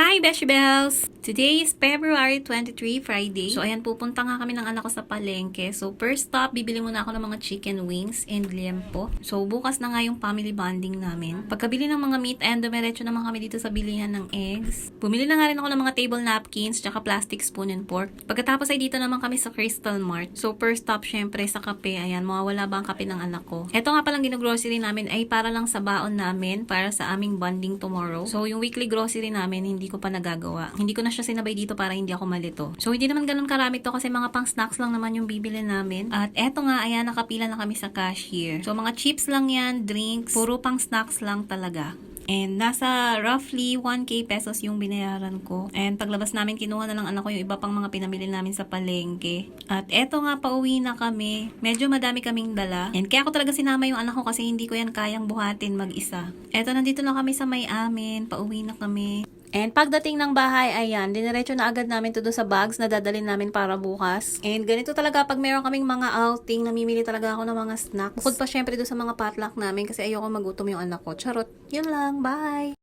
Ajá, Hi, Beshi Bells! Today is February 23, Friday. So, ayan, pupunta nga kami ng anak ko sa palengke. So, first stop, bibili muna ako ng mga chicken wings and liempo. So, bukas na nga yung family bonding namin. Pagkabili ng mga meat and dumiretso naman kami dito sa bilihan ng eggs. Bumili na nga rin ako ng mga table napkins tsaka plastic spoon and fork. Pagkatapos ay dito naman kami sa Crystal Mart. So, first stop, syempre, sa kape. Ayan, mawawala ba ang kape ng anak ko? Ito nga palang ginogrocery namin ay para lang sa baon namin, para sa aming bonding tomorrow. So, yung weekly grocery namin, hindi ko pa nagagawa. Hindi ko na siya sinabay dito para hindi ako malito. So, hindi naman ganun karami to kasi mga pang snacks lang naman yung bibili namin. At eto nga, ayan, nakapila na kami sa cashier. So, mga chips lang yan, drinks, puro pang snacks lang talaga. And nasa roughly 1k pesos yung binayaran ko. And paglabas namin, kinuha na lang anak ko yung iba pang mga pinamili namin sa palengke. At eto nga, pauwi na kami. Medyo madami kaming dala. And kaya ako talaga sinama yung anak ko kasi hindi ko yan kayang buhatin mag-isa. Eto, nandito na kami sa may amin. Pauwi na kami. And pagdating ng bahay, ayan, diniretso na agad namin to do sa bags na dadalhin namin para bukas. And ganito talaga pag meron kaming mga outing, namimili talaga ako ng mga snacks. Bukod pa syempre do sa mga potluck namin kasi ayoko magutom yung anak ko. Charot, yun lang, bye!